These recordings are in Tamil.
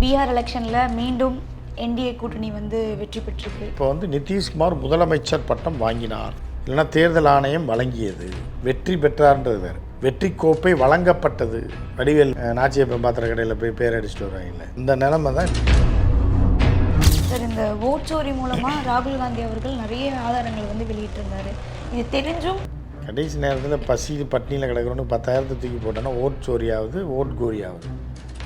பீகார் எலெக்ஷனில் மீண்டும் என்டிஏ கூட்டணி வந்து வெற்றி பெற்றிருக்கு. இப்போ வந்து நிதிஷ்குமார் முதலமைச்சர் பட்டம் வாங்கினார். இல்லைன்னா தேர்தல் ஆணையம் வழங்கியது. வெற்றி பெற்றார்ன்றது வேறு. வெற்றி கோப்பை வழங்கப்பட்டது. வடிவேல் நாச்சியப்பன் பாத்திர கடையில் போய் பேர் அடிச்சுட்டு வருவாங்கல்ல. இந்த நிலைமை தான் சார் இந்த ஓட்சோரி மூலமாக ராகுல் காந்தி அவர்கள் நிறைய ஆதாரங்கள் வந்து வெளியிட்டிருந்தாரு. இது தெரிஞ்சும் கடைசி நேரத்தில் பசி பட்னியில் கிடக்கிறவனுக்கு பத்தாயிரத்தை தூக்கி போட்டோன்னா ஓட் சோரியாவது ஓட் கோரியாவது.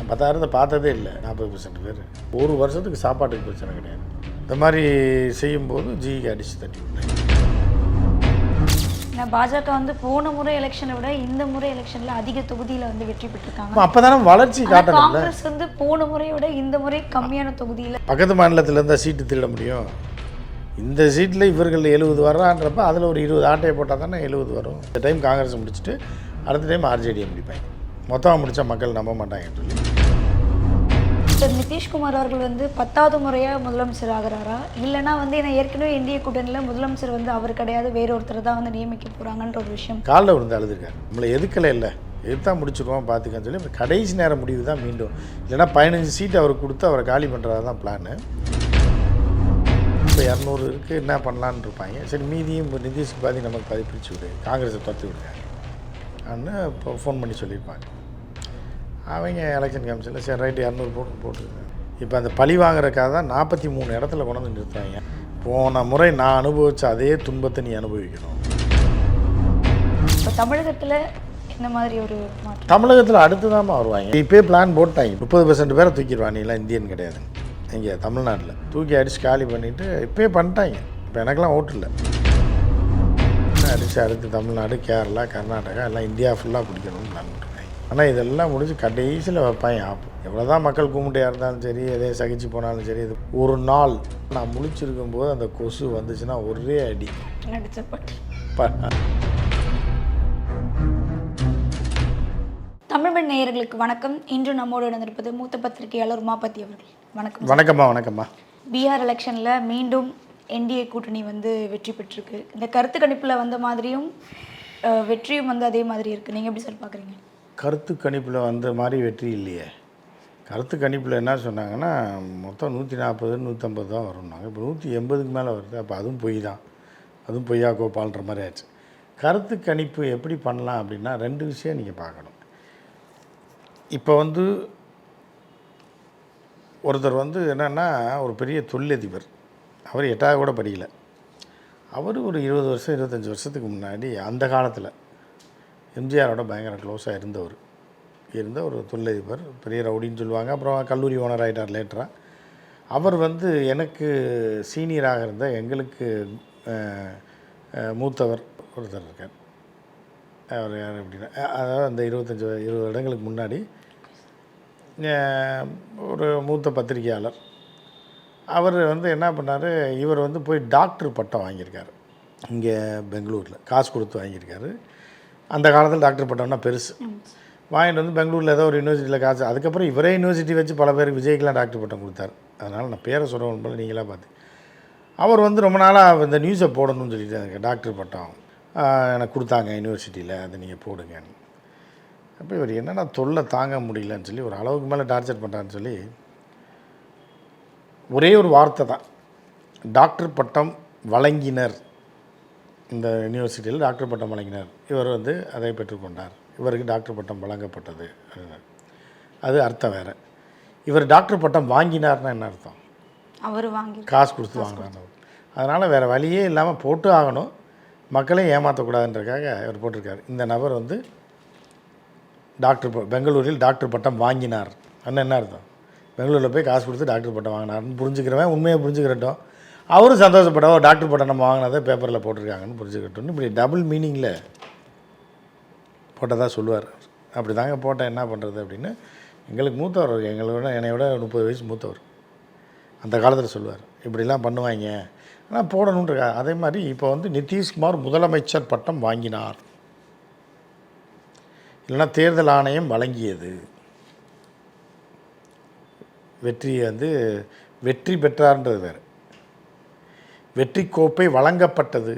பத்தாயிரத்தை பார்த்ததே இல்லை. நாற்பது பர்சன்ட் பேர். ஒரு வருஷத்துக்கு சாப்பாட்டுக்கு பிரச்சனை கிடையாது. இந்த மாதிரி செய்யும்போது ஜிக்கு அடித்து தட்டி விட்டேன். பாஜக வந்து போன முறை எலெக்ஷனை விட இந்த முறை எலெக்ஷனில் அதிக தொகுதியில் வந்து வெற்றி பெற்றிருக்காங்க. அப்போ தானே வளர்ச்சி ஆனா காட்டணும்ல? காங்கிரஸ் வந்து போன முறையை விட இந்த முறை கம்மியான தொகுதியில் பக்கத்து மாநிலத்தில் இருந்தால் சீட்டு திருட முடியும். இந்த சீட்டில் இவர்கள் எழுபது வர்றான்றப்ப அதில் ஒரு இருபது ஆட்டையை போட்டால் தானே எழுபது வரும். இந்த டைம் காங்கிரஸ் முடிச்சுட்டு அடுத்த டைம் ஆர்ஜேடியை முடிப்பாங்க. மொத்தமாக முடித்தா மக்கள் நம்ப மாட்டாங்கன்னு சொல்லி. சார் நிதிஷ்குமார் அவர்கள் வந்து பத்தாவது முறையாக முதலமைச்சர் ஆகிறாரா? இல்லைனா வந்து ஏன்னா ஏற்கனவே இந்திய கூட்டணியில் முதலமைச்சர் வந்து அவர் கிடையாது வேற ஒருத்தர் தான் வந்து நியமிக்க போகிறாங்கன்ற ஒரு விஷயம். காலில் விழுந்து அழுதுருக்காரு. நம்மளை எதுக்கலை இல்லை? எதுத்தான் முடிச்சிருவோம் பார்த்துக்கன்னு சொல்லி கடைசி நேர முடிவு தான் மீண்டும். இல்லைன்னா பதினஞ்சு சீட் அவர் கொடுத்து அவரை காலி பண்ணுறதா தான் பிளானு இப்போ இரநூறு இருக்குது என்ன பண்ணலான்னு இருப்பாங்க. சரி மீதியும் இப்போ நிதிஷ்க்கு பாதி நமக்கு பாதி பிரித்து விடு. காங்கிரஸை துரத்தி விடுங்க. அப்படின்னு இப்போ ஃபோன் பண்ணி சொல்லியிருப்பாங்க. அவங்க எலெக்ஷன் கமிஷனில் சரி ரைட்டு இரநூறு போட்டு போட்டுருங்க இப்போ அந்த பழி வாங்குறதுக்காக தான் நாற்பத்தி மூணு இடத்துல கொண்டு வந்து நிறுத்தாங்க போன முறை நான் அனுபவித்த அதே துன்பத்தை நீ அனுபவிக்கணும். இப்போ தமிழகத்தில் இந்த மாதிரி ஒரு தமிழகத்தில் அடுத்து தான் வருவாங்க. இப்போயே பிளான் போட்டாங்க. முப்பது பர்சன்ட் பேரை தூக்கிடுவாங்க. நீலாம் இந்தியன் கிடையாது. இங்கே தமிழ்நாட்டில். தூக்கி அடித்து காலி பண்ணிவிட்டு இப்போயே பண்ணிட்டாங்க. இப்போ எனக்கெல்லாம் ஓட்டு இல்லை. அடித்து அடுத்து தமிழ்நாடு கேரளா கர்நாடகா எல்லாம் இந்தியா ஃபுல்லாக பிடிக்கணும்னு பிளான் பண்ணிருக்காங்க ஆனால் இதெல்லாம் முடிஞ்சு கடைசியில் வைப்பாங்க ஆப்பு எவ்வளோ தான் மக்கள் கும்பிட்டையாக இருந்தாலும் சரி எதே சகிச்சு போனாலும் சரி இது ஒரு நாள். நான் முழிச்சிருக்கும் போது அந்த கொசு வந்துச்சுன்னா ஒரே அடி. தமிழ்மண் நேயர்களுக்கு வணக்கம். இன்று நம்மோடு இணைந்திருப்பது மூத்த பத்திரிகையாளர் உமாபதி அவர்கள். வணக்கம் வணக்கம்மா வணக்கம்மா. பீகார் எலெக்ஷனில் மீண்டும் என்டிஏ கூட்டணி வந்து வெற்றி பெற்றிருக்கு. இந்த கருத்து கணிப்பில் வந்த மாதிரியும் வெற்றியும் வந்து அதே மாதிரி இருக்குது நீங்கள் எப்படி சார் பார்க்குறீங்க கருத்து கணிப்பில் வந்த மாதிரி வெற்றி இல்லையே. கருத்து கணிப்பில் என்ன சொன்னாங்கன்னா மொத்தம் நூற்றி நாற்பது நூற்றம்பது தான் வரும்னாங்க. இப்போ நூற்றி எண்பதுக்கு மேலே வருது. அப்போ அதுவும் பொய் தான். அதுவும் பொய்யா கோபால்ன்ற மாதிரி ஆச்சு. கருத்து கணிப்பு எப்படி பண்ணலாம் அப்படின்னா ரெண்டு விஷயம் நீங்கள் பார்க்கணும். இப்போ வந்து ஒருத்தர் வந்து என்னென்னா ஒரு பெரிய தொழிலதிபர். அவர் எட்டாவது கூட படிக்கல. அவர் ஒரு இருபது வருஷம் இருபத்தஞ்சி வருஷத்துக்கு முன்னாடி அந்த காலத்தில் எம்ஜிஆரோட பயங்கர க்ளோஸாக இருந்தவர். இருந்த ஒரு தொழிலதிபர் பெரிய ரவுடின்னு சொல்லுவாங்க. அப்புறம் கல்லூரி ஓனர் ஆகிட்டார் லேட்டராக அவர் வந்து எனக்கு சீனியராக இருந்த எங்களுக்கு மூத்தவர் ஒருத்தர் இருக்கார். அவர் யார் அப்படின்னா அதாவது அந்த இருபத்தஞ்சி இருபது இடங்களுக்கு முன்னாடி ஒரு மூத்த பத்திரிகையாளர். அவர் வந்து என்ன பண்ணார் இவர் வந்து போய் டாக்டர் பட்டம் வாங்கியிருக்காரு. இங்கே பெங்களூரில் காசு கொடுத்து வாங்கியிருக்காரு. அந்த காலத்தில் டாக்டர் பட்டம்னா பெருசு. வாங்கிட்டு வந்து பெங்களூரில் ஏதோ ஒரு யூனிவர்சிட்டியில் காசு அதுக்கப்புறம் இவரே யூனிவர்சிட்டி வச்சு பல பேருக்கு விஜய்க்கெலாம் டாக்டர் பட்டம் கொடுத்தாரு. அதனால் நான் பேரை சொல்கிறவன் போல நீங்களாக பார்த்து. அவர் வந்து ரொம்ப நாளாக இந்த நியூஸை போடணும்னு சொல்லிட்டு எனக்கு டாக்டர் பட்டம் எனக்கு கொடுத்தாங்க யூனிவர்சிட்டியில் அதை நீங்கள் போடுங்கன்னு. அப்போ இவர் என்னென்னா தொல்லை தாங்க முடியலன்னு சொல்லி ஒரு அளவுக்கு மேலே டார்ச்சர் பண்ணுறான்னு சொல்லி ஒரே ஒரு வார்த்தை தான். டாக்டர் பட்டம் வழங்கினர். இந்த யூனிவர்சிட்டியில் டாக்டர் பட்டம் வழங்கினார். இவர் வந்து அதை பெற்றுக்கொண்டார் இவருக்கு டாக்டர் பட்டம் வழங்கப்பட்டது. அது அர்த்தம் வேறு. இவர் டாக்டர் பட்டம் வாங்கினார்னா என்ன அர்த்தம்? அவர் வாங்கி காசு கொடுத்து வாங்கினார் அதனால் வேறு வழியே இல்லாமல் போட்டு ஆகணும். மக்களையும் ஏமாற்றக்கூடாதுன்றக்காக இவர் போட்டிருக்காரு. இந்த நபர் வந்து டாக்டர் பெங்களூரில் டாக்டர் பட்டம் வாங்கினார். அண்ணன் என்ன அர்த்தம்? பெங்களூரில் போய் காசு கொடுத்து டாக்டர் பட்டம் வாங்கினார்னு புரிஞ்சுக்கிறவன் உண்மையை புரிஞ்சுக்கிறட்டும். அவரும் சந்தோஷப்பட்டவோ டாக்டர் பட்டம் நம்ம வாங்கினதை பேப்பரில் போட்டிருக்காங்கன்னு புரிஞ்சுக்கிட்டோன்னு இப்படி டபுள் மீனிங்கில் போட்டதாக சொல்லுவார். அப்படி தாங்க போட்டேன். என்ன பண்ணுறது அப்படின்னு எங்களுக்கு மூத்தவர் எங்களை விட என்னை விட முப்பது வயசு மூத்தவர். அந்த காலத்தில் சொல்லுவார். இப்படிலாம் பண்ணுவாங்க. ஆனால் போடணுன்ற அதே மாதிரி இப்போ வந்து நிதிஷ்குமார் முதலமைச்சர் பட்டம் வாங்கினார். இல்லைன்னா தேர்தல் ஆணையம் வழங்கியது. வெற்றி வந்து வெற்றி பெற்றார்ன்றது வேறு. வெற்றி கோப்பை வழங்கப்பட்டது.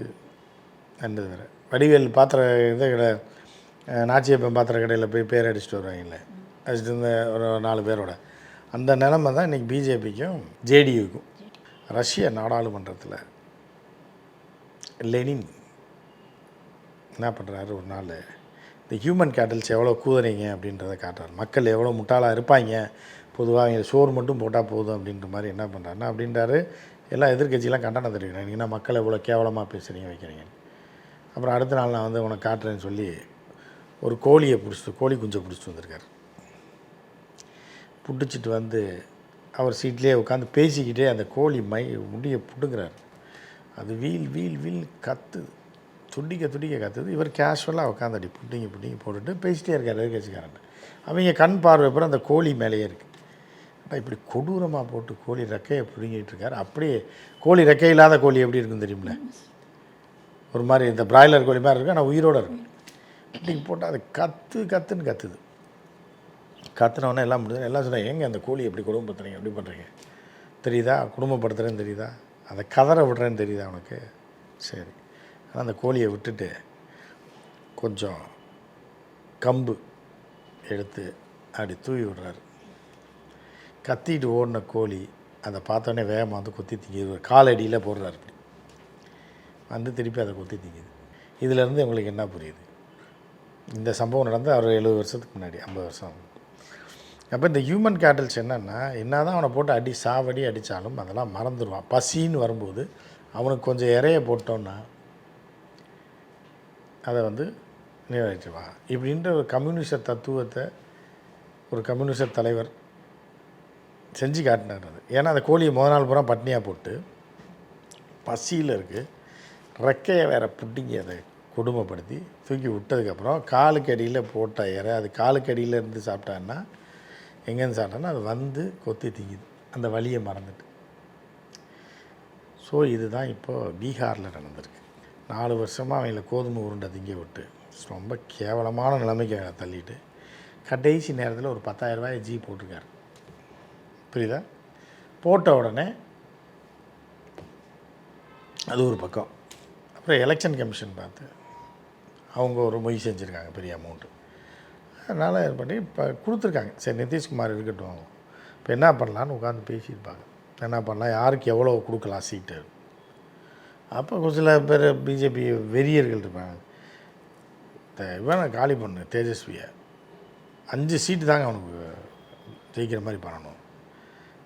என்றது வேறு வடிவேல் பாத்திர இதை நாச்சியப்பன் பாத்திர கடையில் போய் பேர் அடிச்சுட்டு வருவாங்கல்ல. அடிச்சுட்டு இருந்த ஒரு நாலு பேரோட. அந்த நிலமை தான் இன்றைக்கி பிஜேபிக்கும் ஜேடியுக்கும். ரஷ்ய நாடாளுமன்றத்தில் லெனின் என்ன பண்ணுறாரு ஒரு நாள்? இந்த ஹியூமன் கேட்டல்ஸ் எவ்வளோ கூதுறீங்க அப்படின்றத காட்டுறாரு. மக்கள் எவ்வளோ முட்டாளாக இருப்பாங்க? பொதுவாக அவங்க சோறு மட்டும் போட்டால் போதும் அப்படின்ற மாதிரி என்ன பண்ணுறாருன்னா அப்படின்றாரு எல்லா எதிர்கட்சியெலாம் கண்டனம் தெரிவிக்கிறேன் நீங்கள் மக்கள் எவ்வளோ கேவலமாக பேசுகிறீங்க வைக்கிறீங்க அப்புறம் அடுத்த நாள் நான் வந்து உனக்கு காட்டுறேன்னு சொல்லி ஒரு கோழியை பிடிச்சிட்டு கோழி குஞ்சை பிடிச்சிட்டு வந்திருக்காரு. பிடிச்சிட்டு வந்து அவர் சீட்லேயே உட்காந்து பேசிக்கிட்டே அந்த கோழி மை முடியை பிடுங்குறாரு. அது வீல் வீல் வீல் கத்துது. துடிக்க துடிக்க கத்துது. இவர் கேஷுவலாக உட்காந்து அடி புட்டிங்க புட்டிங்க போட்டுட்டு பேசிட்டே இருக்கார் எதிர்கட்சிக்காரன் அவங்க கண் பார்வை அப்புறம் அந்த கோழி மேலேயே இருக்குது இப்படி கொடூரமாக போட்டு கோழி ரெக்கையை பிடுங்கிட்டு இருக்கார். அப்படியே கோழி ரெக்கை இல்லாத கோழி எப்படி இருக்குன்னு தெரியுமில்ல? ஒரு மாதிரி இந்த பிராய்லர் கோழி மாதிரி இருக்கும் ஆனால் உயிரோடு இருக்கும் இப்படி போட்டால் அது கத்து கத்துன்னு கத்துது. கத்துனவொடனே எல்லாம் முடிஞ்சது எல்லாம் சொன்னாங்க ஏங்க அந்த கோழி எப்படி குடும்பப்படுத்துறீங்க எப்படி பண்ணுறீங்க தெரியுதா? குடும்பப்படுத்துறேன்னு தெரியுதா? அதை கதற விடுறேன்னு தெரியுதா உனக்கு? சரி. ஆனால் அந்த கோழியை விட்டுட்டு கொஞ்சம் கம்பு எடுத்து அப்படி தூவி விடுறாரு. கத்திட்டு ஓடின கோழி அதை பார்த்தோன்னே வேகமாக வந்து கொத்தி திங்கிது. காலடியில் போடுறாரு இப்படி. வந்து திருப்பி அதை கொத்தி திங்கிது. இதிலேருந்து உங்களுக்கு என்ன புரியுது? இந்த சம்பவம் நடந்து அவர் எழுபது வருஷத்துக்கு முன்னாடி ஐம்பது வருஷம் அப்போ இந்த ஹியூமன் கேட்டல்ஸ் என்னென்னா என்ன தான் அவனை போட்டு அடி சாவடி அடித்தாலும் அதெல்லாம் மறந்துடுவான். பசின்னு வரும்போது அவனுக்கு கொஞ்சம் இறைய போட்டோன்னா அதை வந்து நிறைவேற்றுவான் இப்படின்ற ஒரு கம்யூனிச தத்துவத்தை ஒரு கம்யூனிச தலைவர் செஞ்சு காட்டினார் அது. ஏன்னா அந்த கோழியை முத நாள் பூரா பட்னியாக போட்டு பசியில் இருக்குது ரெக்கையை வேற புட்டிங்கி அதை கொடுமைப்படுத்தி தூக்கி விட்டதுக்கப்புறம் காலுக்கு அடியில் போட்ட இறை அது காலுக்கு அடியில் இருந்து சாப்பிட்டான்னா எங்கேருந்து சாப்பிட்டான்னா அது வந்து கொத்தி திங்குது. அந்த வழியை மறந்துட்டு. ஸோ இதுதான் இப்போது பீகாரில் நடந்திருக்கு. நாலு வருஷமாக அவங்கள கோதுமை உருண்டை திங்க விட்டு ரொம்ப கேவலமான நிலைமைக்கு தள்ளிட்டு கடைசி நேரத்தில் ஒரு பத்தாயிரம் ரூபாய் ஜி போட்டிருக்காரு. புரியுதா? போட்ட உடனே அது ஒரு பக்கம். அப்புறம் எலெக்ஷன் கமிஷன் பார்த்து அவங்க ஒரு மொய் செஞ்சுருக்காங்க பெரிய அமௌண்ட்டு அதனால் இது பண்ணி இப்போ கொடுத்துருக்காங்க. சரி நிதிஷ்குமார் இருக்கட்டும். இப்போ என்ன பண்ணலான்னு உட்காந்து பேசியிருப்பாங்க. என்ன பண்ணலாம்? யாருக்கு எவ்வளோ கொடுக்கலாம் சீட்டு? அப்போ ஒரு சில பேர் பிஜேபி வெறியர்கள் இருப்பாங்க. இந்த இவனை காலி பண்ணு தேஜஸ்வியை. அஞ்சு சீட்டு தாங்க அவனுக்கு ஜெயிக்கிற மாதிரி பண்ணணும்.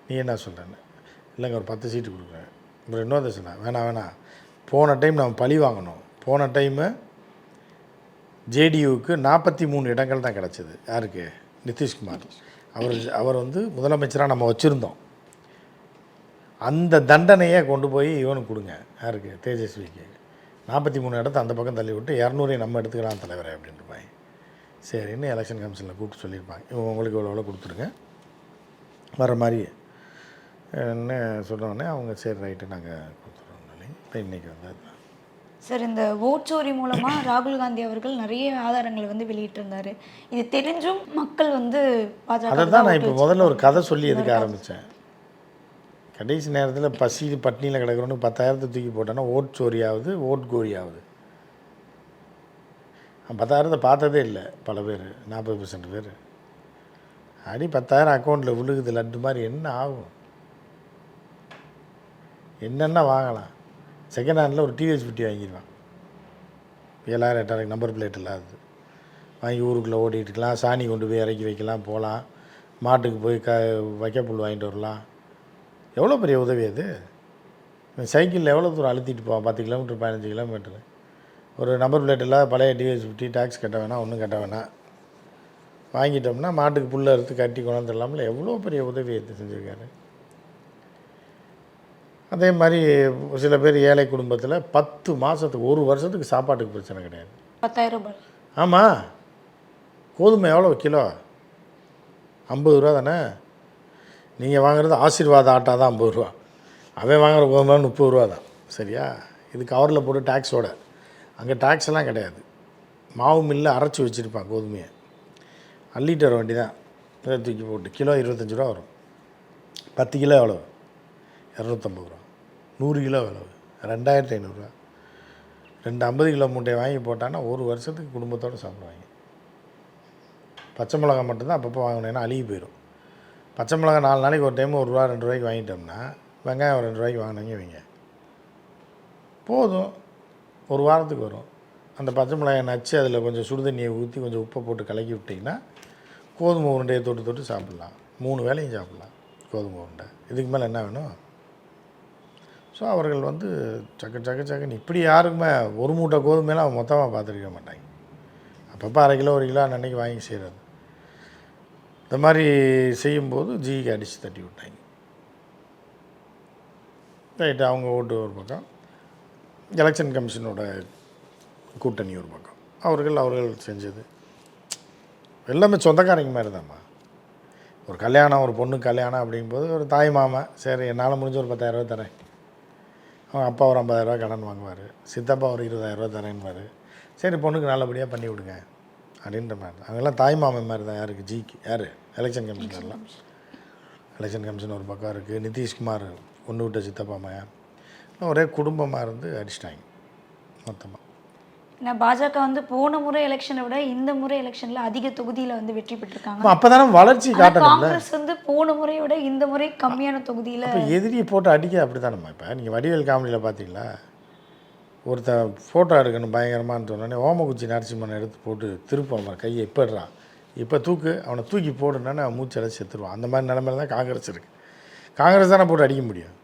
நீ என்ன சொல்கிறேன்னு இல்லைங்க ஒரு பத்து சீட்டு கொடுக்குறேன். அப்புறம் இன்னொரு சொன்னேன் வேணாம் வேணாம். போன டைம் நம்ம பழி வாங்கணும். போன டைமு ஜேடியூவுக்கு நாற்பத்தி மூணு இடங்கள் தான் கிடச்சிது. யாருக்கு? நிதிஷ்குமார். அவர் அவர் வந்து முதலமைச்சராக நம்ம வச்சுருந்தோம். அந்த தண்டனையை கொண்டு போய் இவனுக்கு கொடுங்க. யாருக்கு? தேஜஸ்விக்கு. நாற்பத்தி மூணு இடத்த அந்த பக்கம் தள்ளி விட்டு இரநூறையும் நம்ம எடுத்துக்கலாம் தலைவரை அப்படின்ட்டு சரின்னு எலெக்ஷன் கமிஷனில் கூப்பிட்டு சொல்லியிருப்பாங்க. இவங்க உங்களுக்கு இவ்வளோ எவ்வளோ கொடுத்துருங்க. வர மாதிரி என்ன சொன்னோடனே அவங்க சரி ரைட்டு நாங்கள் கொடுத்துருவோம் இப்போ இன்றைக்கி வந்து சார் இந்த ஓட்சோரி மூலமா ராகுல் காந்தி அவர்கள் நிறைய ஆதாரங்களை வந்து வெளியிட்டிருந்தாரு. இது தெரிஞ்சும் மக்கள் வந்து பாஜக அதை தான் நான் இப்போ முதல்ல ஒரு கதை சொல்லி எதுக்க ஆரம்பித்தேன் கடைசி நேரத்தில் பசி பட்னியில் கிடக்கிறோன்னு பத்தாயிரத்தை தூக்கி போட்டோன்னா ஓட் சோரியாவது ஓட் கோரியாவது. பத்தாயிரத்தை பார்த்ததே இல்லை பல பேர் நாற்பது பர்சன்ட் பேர். அடி பத்தாயிரம் அக்கௌண்ட்டில் விழுகுது லட்டு மாதிரி என்ன ஆகும்? என்னென்ன வாங்கலாம். செகண்ட் ஹேண்டில் ஒரு டிவிஎஸ் ஃபிஃப்டி வாங்கிடுவான் ஏழாயிரம் எட்டாயிரம் நம்பர் பிளேட் இல்லாதது. வாங்கி ஊருக்குள்ளே ஓட்டிகிட்டுக்கலாம் சாணி கொண்டு போய் இறக்கி வைக்கலாம் போகலாம். மாட்டுக்கு போய் க வைக்கப்புல் வாங்கிட்டு வரலாம். எவ்வளோ பெரிய உதவி அது? சைக்கிளில் எவ்வளோ தூரம் அழுத்திட்டு போவான்? பத்து கிலோமீட்டர் பதினஞ்சு கிலோமீட்டரு. ஒரு நம்பர் பிளேட் இல்லாத பழைய டிவிஎஸ் ஃபிஃப்டி டேக்ஸ் கட்ட வேணாம் ஒன்றும் கட்ட வேணாம். வாங்கிட்டோம்னா மாட்டுக்கு புல்லை அறுத்து கட்டி கொண்டாந்துடலாம்ல. எவ்வளோ பெரிய உதவி எடுத்து செஞ்சுருக்காரு. அதே மாதிரி சில பேர் ஏழை குடும்பத்தில் பத்து மாதத்துக்கு ஒரு வருஷத்துக்கு சாப்பாட்டுக்கு பிரச்சனை கிடையாது. பத்தாயிரம் ரூபாய். ஆமாம் கோதுமை எவ்வளோ கிலோ? ஐம்பது ரூபா தானே? நீங்கள் வாங்குறது ஆசீர்வாத ஆட்டா தான் ஐம்பது ரூபா. அவன் வாங்குற கோதுமை முப்பது ரூபா தான். சரியா? இது கவரில் போட்டு டேக்ஸோட அங்கே டேக்ஸ் எல்லாம் கிடையாது. மாவு மில்லில் அரைச்சி வச்சுருப்பான் கோதுமையை. அள்ளிட்டு வர வேண்டி தான் தூக்கி போட்டு. கிலோ இருபத்தஞ்சி ரூபா வரும். பத்து கிலோ எவ்வளோ இரநூத்தம்பது ரூபா. நூறு கிலோ விலவு ரெண்டாயிரத்தி ஐநூறுரூவா ரெண்டு ஐம்பது கிலோ மூட்டையை வாங்கி போட்டான்னா ஒரு வருஷத்துக்கு குடும்பத்தோடு சாப்பிடுவாங்க. பச்சை மிளகா மட்டும்தான் அப்பப்போ வாங்கினேன்னா அழுகி போயிடும். பச்சை மிளகா நாலு நாளைக்கு ஒரு டைம் ஒரு ரூபா ரெண்டு ரூபாய்க்கு வாங்கிட்டோம்னா வெங்காயம் ஒரு ரெண்டு ரூபாய்க்கு வாங்கினீங்க வைங்க. போதும். ஒரு வாரத்துக்கு வரும். அந்த பச்சை மிளகாயை நச்சு அதில் கொஞ்சம் சுடுதண்ணியை ஊற்றி கொஞ்சம் உப்பை போட்டு கலக்கி விட்டிங்கன்னா கோதுமை உருண்டையை தொட்டு தொட்டு சாப்பிட்லாம். மூணு வேலையும் சாப்பிட்லாம் கோதுமை உருண்டை. இதுக்கு மேலே என்ன வேணும்? ஸோ அவர்கள் வந்து சக்க சக்க சக்குன்னு இப்படி யாருக்குமே ஒரு மூட்டை கோதுமையெல்லாம் மொத்தமாக பார்த்துருக்க மாட்டாங்க. அப்பப்போ அரை கிலோ ஒரு கிலோ அன்னைக்கு வாங்கி செய்கிறது இந்த மாதிரி செய்யும்போது ஜிக்கு அடித்து தட்டி விட்டாங்க. ரைட்டு அவங்க ஓட்டு ஒரு பக்கம். எலெக்ஷன் கமிஷனோட கூட்டணி ஒரு பக்கம். அவர்கள் அவர்கள் செஞ்சது. எல்லாமே சொந்தக்காரங்க மாதிரி தான்மா ஒரு கல்யாணம் ஒரு பொண்ணு கல்யாணம் அப்படிங்கும்போது ஒரு தாய் மாமா சரி என்னால் முடிஞ்ச ஒரு பத்தாயிரரூவா தரேன். அவன் அப்பா ஒரு ஐம்பதாயிரரூவா கடன் வாங்குவார். சித்தப்பா ஒரு இருபதாயிரரூவா தரேன்பார் சரி பொண்ணுக்கு நல்லபடியாக பண்ணி விடுங்க. அப்படின்ற மாதிரி. அவங்கெல்லாம் தாய் மாமன் மாதிரி தான் யாருக்கு ஜிக்கு யார்? எலெக்ஷன் கமிஷனர்லாம் எலெக்ஷன் கமிஷன் ஒரு பக்கம் இருக்குது நிதிஷ்குமார் ஒன்று விட்ட சித்தப்பா எல்லாம் ஒரே குடும்பமாக இருந்து அடிச்சிட்டாங்க. மொத்தமாக ஏன்னா பாஜக வந்து போன முறை எலெக்ஷனை விட இந்த முறை எலெக்ஷன்ல அதிக தொகுதியில வந்து வெற்றி பெற்றிருக்காங்க. அப்போ தானே வளர்ச்சி ஆனா காட்டணும்ல? காங்கிரஸ் வந்து போன முறையை விட இந்த முறை கம்மியான தொகுதியில இப்போ எதிரியை போட்டு அடிக்க அப்படி தானம்மா இப்போ? நீங்கள் வடிவேல் காமெடியில் பார்த்தீங்களா ஒருத்தன் ஃபோட்டோ எடுக்கணும் பயங்கரமான்னு சொன்னோடனே ஓமகுச்சி நரசிம்மனை எடுத்து போட்டு திருப்பான் கையை இப்படிறான். இப்போ தூக்கு அவனை தூக்கி போடுனானே அவன் மூச்சு அடைச்சி செத்துருவான். அந்த மாதிரி நிலமையில தான் காங்கிரஸ் இருக்குது காங்கிரஸ் தானே போட்டு அடிக்க முடியும்?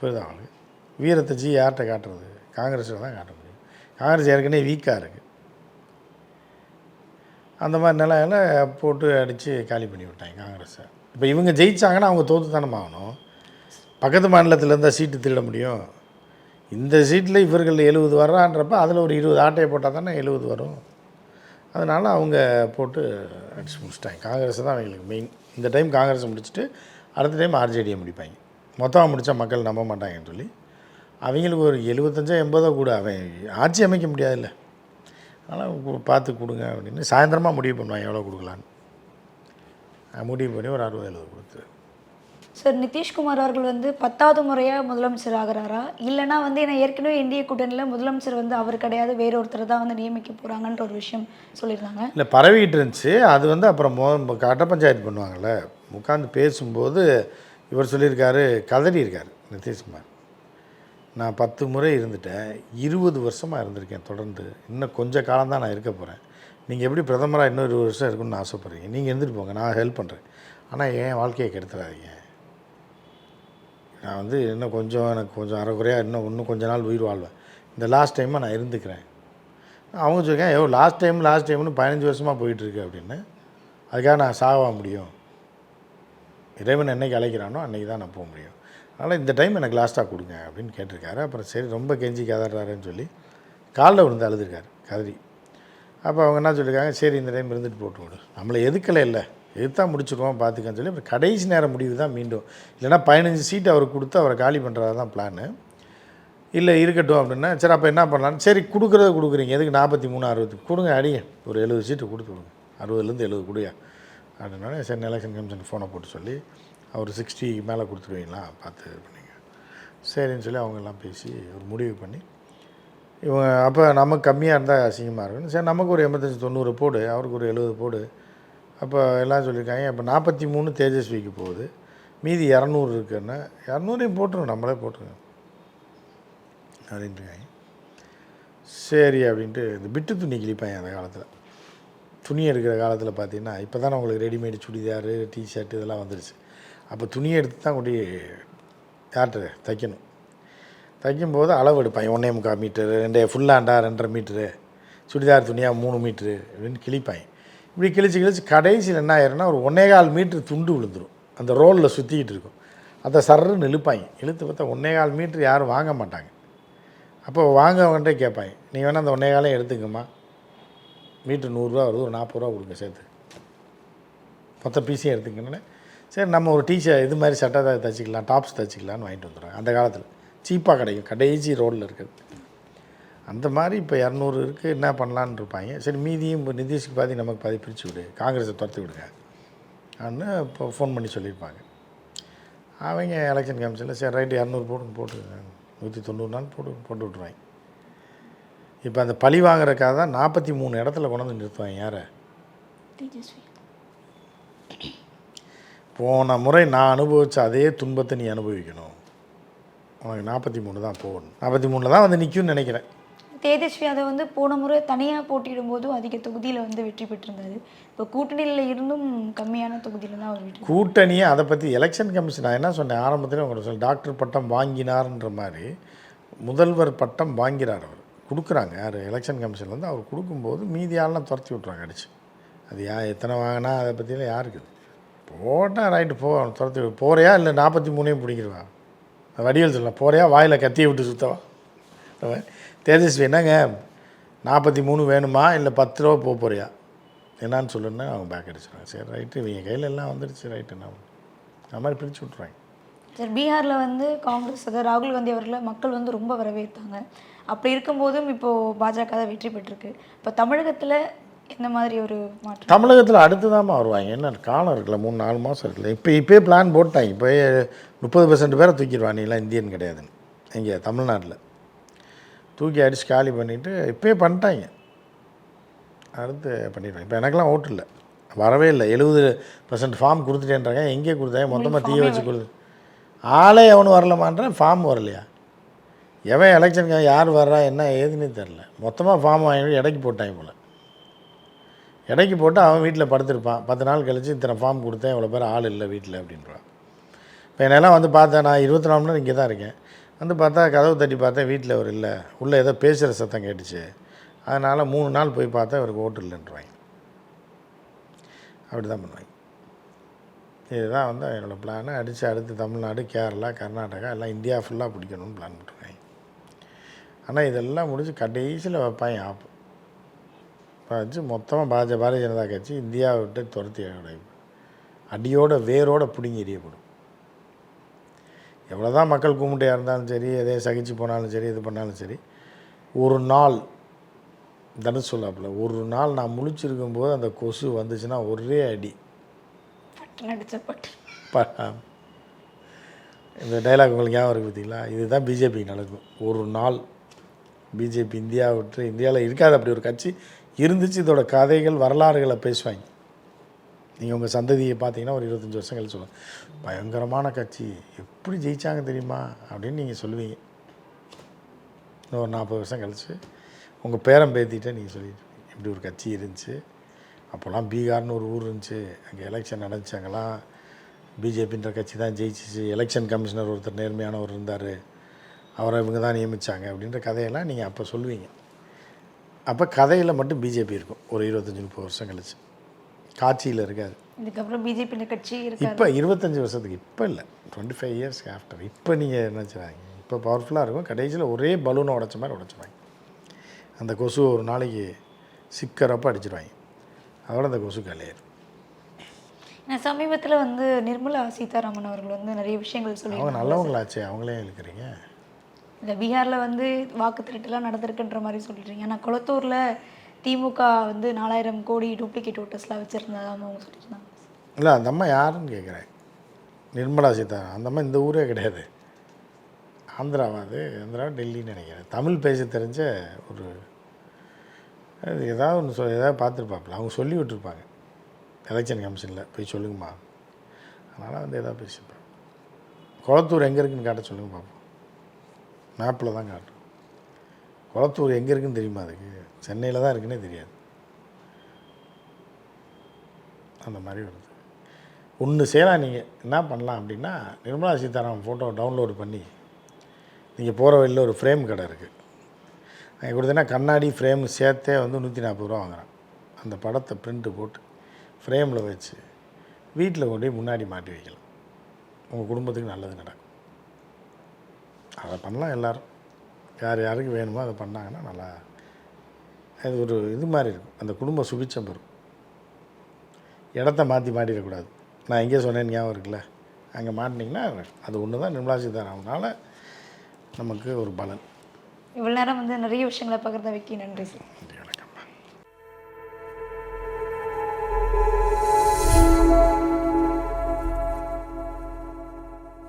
புரியுதா அவனுக்கு வீரத்தை ஜி யார்கிட்ட காட்டுறது? காங்கிரஸில் தான் காட்ட முடியும் காங்கிரஸ் ஏற்கனவே வீக்காக இருக்குது அந்த மாதிரி நிலையில போட்டு அடித்து காலி பண்ணி விட்டாங்க காங்கிரஸை. இப்போ இவங்க ஜெயித்தாங்கன்னா அவங்க தோற்று தானே ஆகணும். பக்கத்து மாநிலத்தில் இருந்தால் சீட்டு திருட முடியும். இந்த சீட்டில் இவர்கள் எழுபது வர்றான்றப்ப அதில் ஒரு இருபது ஆட்டையை போட்டால் தானே எழுபது வரும். அதனால் அவங்க போட்டு அடிச்சு முடிச்சிட்டாங்க. காங்கிரஸ் தான் அவங்களுக்கு மெயின் இந்த டைம் காங்கிரஸை முடிச்சுட்டு அடுத்த டைம் ஆர்ஜேடியை முடிப்பாங்க. மொத்தமாக முடித்தா மக்கள் நம்ப மாட்டாங்கன்னு சொல்லி அவங்களுக்கு ஒரு எழுபத்தஞ்சோ எண்பதோ கூட அவன் ஆட்சி அமைக்க முடியாதுல்ல. அதனால் பார்த்து கொடுங்க அப்படின்னு சாயந்தரமாக முடிவு பண்ணுவாங்க எவ்வளோ கொடுக்கலான்னு. முடிவு பண்ணி ஒரு அறுபது எழுபது கொடுத்து. சார் நிதிஷ்குமார் அவர்கள் வந்து பத்தாவது முறையா முதலமைச்சர் ஆகுறாரா? இல்லைன்னா வந்து ஏன்னா ஏற்கனவே இந்திய கூட்டணியில் முதலமைச்சர் வந்து அவர் கிடையாது வேற ஒருத்தர் தான் வந்து நியமிக்க போறாங்கன்ற ஒரு விஷயம் சொல்லியிருந்தாங்க. இல்லை பரவிட்டு இருந்துச்சு. அது வந்து அப்புறம் மோ கட்ட பஞ்சாயத்து பண்ணுவாங்கள்ல உட்காந்து பேசும்போது இவர் சொல்லியிருக்காரு கதறி இருக்கார் நிதிஷ்குமார். நான் பத்து முறை இருந்துட்டேன். இருபது வருஷமாக இருந்திருக்கேன் தொடர்ந்து. இன்னும் கொஞ்ச காலம் தான் நான் இருக்க போகிறேன் நீங்கள் எப்படி பிரதமராக இன்னும் இருபது வருஷம் இருக்கணும்னு ஆசைப்பட்றீங்க. நீங்கள் இருந்துட்டு போங்க. நான் ஹெல்ப் பண்ணுறேன் ஆனால் என் வாழ்க்கையை கெடுத்துடாதீங்க நான் வந்து இன்னும் கொஞ்சம் எனக்கு கொஞ்சம் அரைக்குறையாக இன்னும் இன்னும் கொஞ்ச நாள் உயிர் வாழ்வேன். இந்த லாஸ்ட் டைமாக நான் இருந்துக்கிறேன். அவங்க சொல்லிருக்கேன் ஐயோ லாஸ்ட் டைம் லாஸ்ட் டைம்னு பதினஞ்சு வருஷமாக போயிட்டுருக்கு அப்படின்னு. அதுக்காக நான் சாவ முடியும். இறைவன் என்னைக்கு அழைக்கிறானோ அன்றைக்கி தான் நான் போக முடியும். அதனால் இந்த டைம் எனக்கு லாஸ்ட்டாக கொடுங்க அப்படின்னு கேட்டிருக்காரு. அப்புறம் சரி ரொம்ப கெஞ்சி கதறாருன்னு சொல்லி காலில் விழுந்து அழுதுருக்காரு கதறி. அப்போ அவங்க என்ன சொல்லியிருக்காங்க சரி இந்த டைம் இருந்துட்டு போட்டு விடு. நம்மளை எதுக்கலை இல்லை. எதுத்தான் முடிச்சிருவோம் பார்த்துக்கன்னு சொல்லி அப்புறம் கடைசி நேரம் முடிவு தான் மீண்டும். இல்லைன்னா பதினஞ்சு சீட் அவருக்கு கொடுத்து அவரை காலி பண்ணுறது தான் பிளானு இல்லை இருக்கட்டும் அப்படின்னா சரி அப்போ என்ன பண்ணலான்னு சரி கொடுக்குறத கொடுக்குறீங்க. எதுக்கு நாற்பத்தி மூணு அறுபது? கொடுங்க அடிங்க ஒரு எழுபது சீட்டு கொடுத்து விடுங்க அறுபதுலேருந்து எழுபது கொடுயா. அப்படின்னாலே சரி எலெக்ஷன் கமிஷன் ஃபோனை போட்டு சொல்லி அவர் சிக்ஸ்டிக்கு மேலே கொடுத்துருவீங்களா? பார்த்து இது பண்ணிங்க. சரின்னு சொல்லி அவங்கெல்லாம் பேசி ஒரு முடிவு பண்ணி இவங்க அப்போ நமக்கு கம்மியாக இருந்தால் அசிங்கமாக இருக்கும் சரி நமக்கு ஒரு எண்பத்தஞ்சு தொண்ணூறு போடு அவருக்கு ஒரு எழுபது போடு. அப்போ எல்லாம் சொல்லியிருக்காங்க. இப்போ நாற்பத்தி மூணு தேஜஸ்விக்கு போகுது. மீதி இரநூறு இருக்குன்னா இரநூறையும் போட்டுருங்க நம்மளே போட்டுருங்க. அப்படின்ட்டுருக்காங்க சரி அப்படின்ட்டு இந்த பிட்டு துணி கிழிப்பாங்க அந்த காலத்தில். துணி எடுக்கிற காலத்தில் பார்த்தீங்கன்னா இப்போ தானே உங்களுக்கு ரெடிமேடு சுடிதாரு டிஷர்ட் இதெல்லாம் வந்துடுச்சு அப்போ துணியை எடுத்து தான் கொண்டு யார்கிட்ட தைக்கணும்? தைக்கும்போது அளவு எடுப்பேன். ஒன்றே முக்கால் மீட்டரு ரெண்டே ஃபுல்லாண்டா ரெண்டரை மீட்ரு சுடிதார் துணியாக மூணு மீட்ரு அப்படின்னு கிழிப்பாங்க இப்படி கிழிச்சு கிழிச்சு கடைசியில் என்ன ஆயிரும்னா ஒரு ஒன்னே கால் மீட்ரு துண்டு விழுந்துடும் அந்த ரோலில் சுற்றிக்கிட்டு இருக்கும். அதை சர்ன்னு இழுப்பாங்க இழுத்து பார்த்தா ஒன்னே கால் மீட்ரு யாரும் வாங்க மாட்டாங்க. அப்போ வாங்கவன்ட்டே கேட்பாங்க நீ வேணால் அந்த ஒன்னே காலையும் எடுத்துக்கம்மா. மீட்ரு நூறுரூவா வருது ஒரு நாற்பது ரூபா கொடுங்க சேர்த்து. மொத்த பீஸையும் எடுத்துக்கணுன்னு சரி நம்ம ஒரு டீச்சர் இது மாதிரி சட்டை தான் தைச்சிக்கலாம் டாப்ஸ் தைச்சிக்கலான்னு வாங்கிட்டு வந்துடுறாங்க. அந்த காலத்தில் சீப்பாக கிடைக்கும் கடைசி ரோடில் இருக்குது அந்த மாதிரி இப்போ இரநூறு இருக்குது என்ன பண்ணலான்னு இருப்பாங்க. சரி மீதியும் இப்போ நிதிஷ்க்கு பாதி நமக்கு பாதி பிரித்து விடு காங்கிரஸை துரத்தி விடுங்க அப்படின்னு இப்போ ஃபோன் பண்ணி சொல்லியிருப்பாங்க. அவங்க எலெக்ஷன் கமிஷனில் சரி ரைட்டு இரநூறு போட்டு போட்டு நூற்றி தொண்ணூறு நாள் போட்டு போட்டு விட்ருவாங்க இப்போ அந்த பழி வாங்குறக்காக தான் நாற்பத்தி மூணு இடத்துல கொண்டு வந்து நிறுத்துவாங்க யாரை? போன முறை நான் அனுபவித்த அதே துன்பத்தை நீ அனுபவிக்கணும். உனக்கு நாற்பத்தி மூணு தான் போகணும். நாற்பத்தி மூணில் தான் வந்து நிற்கும்னு நினைக்கிறேன். தேஜஸ்வி யாதவ் வந்து போன முறை தனியாக போட்டியிடும் போதும் அதிக தொகுதியில் வந்து வெற்றி பெற்றிருந்தாரு இப்போ கூட்டணியில் இருந்தும் கம்மியான தொகுதியில் தான் அவர் வெற்றி கூட்டணியை அதை பற்றி எலெக்ஷன் கமிஷன் நான் என்ன சொன்னேன்? ஆரம்பத்தில் உங்களுக்கு சொல்ல டாக்டர் பட்டம் வாங்கினார்ன்ற மாதிரி முதல்வர் பட்டம் வாங்கிறார் அவர். கொடுக்குறாங்க. யார்? எலெக்ஷன் கமிஷன்லேருந்து அவர் கொடுக்கும்போது மீதி ஆள்லாம் துரத்தி விட்றாங்க அடிச்சு. அது யா எத்தனை வாங்கினா அதை பற்றிலாம் யாருக்கு? போட்டால் ரைட்டு போ அவன் துரத்தி போகிறியா இல்லை நாற்பத்தி மூணையும் பிடிக்கிறவா வடிவேல் சொல்லலாம். போகிறியா வாயில் கத்தியை விட்டு சுத்தவா? தேஜஸ்வி என்னங்க? நாற்பத்தி மூணு வேணுமா? இல்லை பத்து ரூபா போக போறியா? என்னான்னு சொல்லுன்னா அவங்க பேக் அடிச்சிடுறாங்க சரி ரைட்டு இவங்க கையில் எல்லாம் வந்துடுச்சு ரைட்டு என்ன அந்த அது மாதிரி பிரித்து விட்றாங்க சார் பீகாரில் வந்து காங்கிரஸ் அதாவது ராகுல் காந்தி அவர்களை மக்கள் வந்து ரொம்ப வரவேற்றாங்க. அப்படி இருக்கும்போதும் இப்போது பாஜக தான் வெற்றி பெற்றிருக்கு. இப்போ தமிழகத்தில் எந்த மாதிரி ஒரு மாற்றம். தமிழகத்தில் அடுத்து வருவாங்க. என்ன காலம் இருக்குல்ல மூணு நாலு மாதம் இருக்குல்ல. இப்போ இப்போயே பிளான் போட்டாங்க. இப்போ முப்பது பர்சன்ட் பேரை தூக்கிடுவான் நீலாம் இந்தியன் கிடையாதுன்னு. இங்கே தமிழ்நாட்டில். தூக்கி அடித்து காலி பண்ணிவிட்டு இப்போயே பண்ணிட்டாங்க. அடுத்து பண்ணிடுவாங்க. இப்போ எனக்கெல்லாம் ஓட்டு இல்லை. வரவே இல்லை. எழுபது பர்சன்ட் ஃபார்ம் கொடுத்துட்டேன்றாங்க. எங்கே கொடுத்தாங்க? மொத்தமாக தீய வச்சு கொடு ஆளே எவனும் வரலமான்றேன் ஃபார்ம் வரலையா? எவன் எலெக்ஷனுக்கு யார் வர்றா என்ன ஏதுன்னு தெரில மொத்தமாக ஃபார்ம் வாங்கி இடைக்கு போட்டாங்க போல். இடைக்கு போட்டு அவன் வீட்டில் படுத்திருப்பான். பத்து நாள் கழிச்சு இத்தனை ஃபார்ம் கொடுத்தேன் இவ்வளோ பேர் ஆள் இல்லை வீட்டில் அப்படின்றான். இப்போ என்னெல்லாம் வந்து பார்த்தேன் நான் இருபத்தி நாலு மணி நேரம் இங்கே தான் இருக்கேன். வந்து பார்த்தா கதவு தட்டி பார்த்தேன் வீட்டில் அவர் இல்லை. உள்ளே ஏதோ பேசுகிற சத்தம் கேட்டுச்சு. அதனால் மூணு நாள் போய் பார்த்தா இவருக்கு ஓட்டு இல்லைன்றாங்க. அப்படி தான் பண்ணுவாங்க. இதுதான் வந்து என்னோடய பிளானு அடித்து அடுத்து தமிழ்நாடு கேரளா கர்நாடகா எல்லாம் இந்தியா ஃபுல்லாக பிடிக்கணும்னு பிளான் பண்ணிருக்காங்க ஆனால் இதெல்லாம் முடிஞ்சு கடைசியில் வைப்பாங்க. ஆப்பு வச்சு மொத்தமாக பாஜ பாரதிய ஜனதா கட்சி இந்தியாவை விட்டு துரத்தி அடியோட வேரோட பிடுங்கி எறியப்படும். எவ்வளோ தான் மக்கள் கும்பிட்டையாக இருந்தாலும் சரி எதே சகிச்சு போனாலும் சரி இது பண்ணாலும் சரி ஒரு நாள் தனுஷ் சொல்லாப்புல ஒரு நாள் நான் முழிச்சிருக்கும்போது அந்த கொசு வந்துச்சுன்னா ஒரே அடி. இந்த டைலாக் உங்களுக்கு ஞாபகம் இருக்குது பார்த்தீங்களா? இதுதான் பிஜேபி நடக்கும். ஒரு நாள் பிஜேபி இந்தியா விட்டு இந்தியாவில் இருக்காது அப்படி ஒரு கட்சி இருந்துச்சு இதோட கதைகள் வரலாறுகளை பேசுவாங்க. நீங்கள் உங்கள் சந்ததியை பார்த்தீங்கன்னா ஒரு இருபத்தஞ்சி வருஷம் கழிச்சு சொல்லுவாங்க பயங்கரமான கட்சி. எப்படி ஜெயித்தாங்க தெரியுமா? அப்படின்னு நீங்கள் சொல்லுவீங்க. இன்னும் ஒரு நாற்பது வருஷம் கழிச்சு உங்கள் பேரம் பேத்திட்ட நீங்கள் சொல்லிட்டு இப்படி ஒரு கட்சி இருந்துச்சு. அப்போல்லாம் பீகார்னு ஒரு ஊர் இருந்துச்சு. அங்கே எலெக்ஷன் நடந்துச்சு அங்கெல்லாம் பிஜேபின்ற கட்சி தான் ஜெயிச்சிச்சு. எலெக்ஷன் கமிஷனர் ஒருத்தர் நேர்மையானவர் இருந்தார். அவரை இவங்க தான் நியமித்தாங்க அப்படின்ற கதையெல்லாம் நீங்கள் அப்போ சொல்லுவீங்க. அப்போ கதையில் மட்டும் பிஜேபி இருக்கும். ஒரு இருபத்தஞ்சி முப்பது வருஷம் கழிச்சு. காட்சியில் இருக்காது. இதுக்கப்புறம் பிஜேபி கட்சி இப்போ இருபத்தஞ்சி வருஷத்துக்கு இப்போ இல்லை. டுவெண்ட்டி ஃபைவ் இயர்ஸ்க்கு ஆஃப்டர் இப்போ நீங்கள் நினச்சிடாங்க இப்போ பவர்ஃபுல்லாக இருக்கும். கடைசியில் ஒரே பலூனை உடைச்ச மாதிரி உடைச்சிருவாங்க அந்த கொசு ஒரு நாளைக்கு சிக்கரப்போ அடிச்சிருவாங்க. அதோட அந்த கொசு கலையாது. சமீபத்தில் வந்து நிர்மலா சீதாராமன் அவர்கள் வந்து நிறைய விஷயங்கள் அவங்க சொல்லியிருந்தாங்க. நல்லவங்களாச்சே. அவங்களே இழுக்கிறீங்க இந்த பீகாரில் வந்து வாக்கு திருட்டுலாம் நடந்திருக்குன்ற மாதிரி சொல்லிடுறீங்க ஆனால் குளத்தூரில் திமுக வந்து நாலாயிரம் கோடி டூப்ளிகேட் ஓட்டர்ஸ்லாம் வச்சுருந்ததாம அவங்க சொல்லியிருந்தாங்க. இல்லை அந்த அம்மா யாருன்னு கேட்குறேன் நிர்மலா சீதாராமன். அந்த அம்மா இந்த ஊரே கிடையாது. ஆந்திராவா அது? ஆந்திரா டெல்லின்னு நினைக்கிறேன். தமிழ் பேச தெரிஞ்ச ஒரு அது ஏதாவது ஒன்று சொல் ஏதாவது பார்த்துருப்பாப்புல. அவங்க சொல்லி விட்டுருப்பாங்க. எலெக்ஷன் கமிஷனில். போய் சொல்லுங்கம்மா. அதனால் வந்து எதாவது பேசியிருப்பாங்க. குளத்தூர் எங்கே இருக்குன்னு காட்ட சொல்லுங்க பார்ப்போம் மேப்பில் தான் காட்டும். குளத்தூர் எங்கே இருக்குன்னு தெரியுமா அதுக்கு? சென்னையில் தான் இருக்குன்னே தெரியாது. அந்த மாதிரி வருது ஒன்று செய்யலாம் நீங்கள் என்ன பண்ணலாம் அப்படின்னா நிர்மலா சீதாராமன் ஃபோட்டோ டவுன்லோடு பண்ணி நீங்கள் போகிற வழியில் ஒரு ஃப்ரேம் கடை இருக்குது அங்கே கொடுத்தீங்கன்னா கண்ணாடி ஃப்ரேம் சேர்த்தே வந்து நூற்றி நாற்பது ரூபா வாங்குறான். அந்த படத்தை பிரிண்ட்டு போட்டு ஃப்ரேமில் வச்சு வீட்டில் கொண்டு போய் முன்னாடி மாட்டி வைக்கலாம். உங்கள் குடும்பத்துக்கு நல்லது நடக்கும். அதை பண்ணலாம் எல்லோரும். யார் யாருக்கு வேணுமோ அதை பண்ணாங்கன்னா நல்லா அது ஒரு இது மாதிரி இருக்கும். அந்த குடும்ப சுபிச்சம் பெறும் இடத்த மாற்றி மாட்டிடக்கூடாது. நான் எங்கே சொன்னேன்னு ஞாபகம் இருக்குல்ல? அங்கே மாட்டினீங்கன்னா அது ஒன்று தான். நிர்மலா சீதாராமனால் நமக்கு ஒரு பலன். இவ்வளோ நேரம் வந்து நிறைய விஷயங்களை பகிர்ந்த வைக்க நன்றி சார். நன்றி.